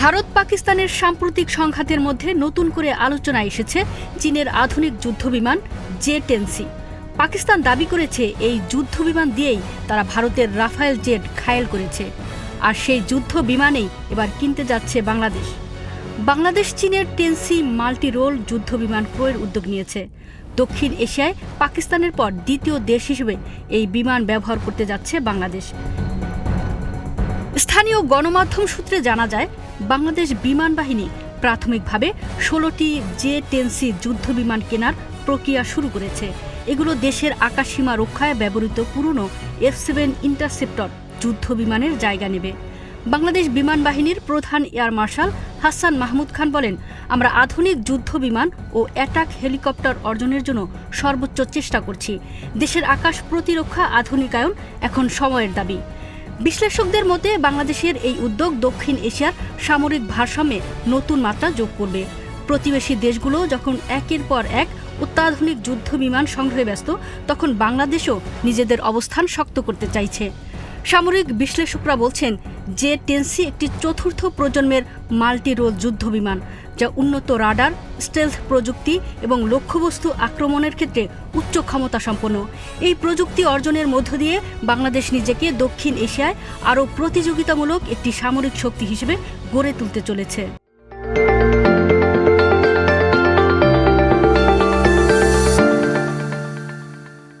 ভারত পাকিস্তানের সাম্প্রতিক সংঘাতের মধ্যে নতুন করে আলোচনা এসেছে চীনের আধুনিক যুদ্ধবিমান জে টেনসি পাকিস্তান দাবি করেছে এই যুদ্ধবিমান দিয়েই তারা ভারতের রাফায়েল জেট ঘায়েল করেছে। আর সেই যুদ্ধ বিমানেই এবার কিনতে যাচ্ছে বাংলাদেশ। বাংলাদেশ চীনের টেনসি মাল্টি রোল যুদ্ধবিমান ক্রয়ের উদ্যোগ নিয়েছে। দক্ষিণ এশিয়ায় পাকিস্তানের পর দ্বিতীয় দেশ হিসেবে এই বিমান ব্যবহার করতে যাচ্ছে বাংলাদেশ। স্থানীয় গণমাধ্যম সূত্রে জানা যায়, বাংলাদেশ বিমান বাহিনী প্রাথমিকভাবে ষোলোটি জে টেনসি যুদ্ধ বিমান কেনার প্রক্রিয়া শুরু করেছে। এগুলো দেশের আকাশসীমা রক্ষায় ব্যবহৃত পুরনো এফ সেভেন ইন্টারসেপ্টর যুদ্ধ বিমানের জায়গা নেবে। বাংলাদেশ বিমান বাহিনীর প্রধান এয়ার মার্শাল হাসান মাহমুদ খান বলেন, আমরা আধুনিক যুদ্ধ বিমান ও অ্যাটাক হেলিকপ্টার অর্জনের জন্য সর্বোচ্চ চেষ্টা করছি। দেশের আকাশ প্রতিরক্ষা আধুনিকায়ন এখন সময়ের দাবি। বিশ্লেষকদের মতে, বাংলাদেশের এই উদ্যোগ দক্ষিণ এশিয়ার সামরিক ভারসাম্যে নতুন মাত্রা যোগ করবে। প্রতিবেশী দেশগুলো যখন একের পর এক অত্যাধুনিক যুদ্ধ বিমান সংগ্রহে ব্যস্ত, তখন বাংলাদেশও নিজেদের অবস্থান শক্ত করতে চাইছে। সামরিক বিশ্লেষকরা বলছেন যে টেন্সি একটি চতুর্থ প্রজন্মের মাল্টি রোল যুদ্ধ বিমান যা উন্নত রাডার, স্টেলথ প্রযুক্তি এবং লক্ষ্যবস্তু আক্রমণের ক্ষেত্রে উচ্চ ক্ষমতা সম্পন্ন এই প্রযুক্তি অর্জনের মধ্য দিয়ে বাংলাদেশ নিজেকে দক্ষিণ এশিয়ায় আরও প্রতিযোগিতামূলক একটি সামরিক শক্তি হিসেবে গড়ে তুলতে চলেছে।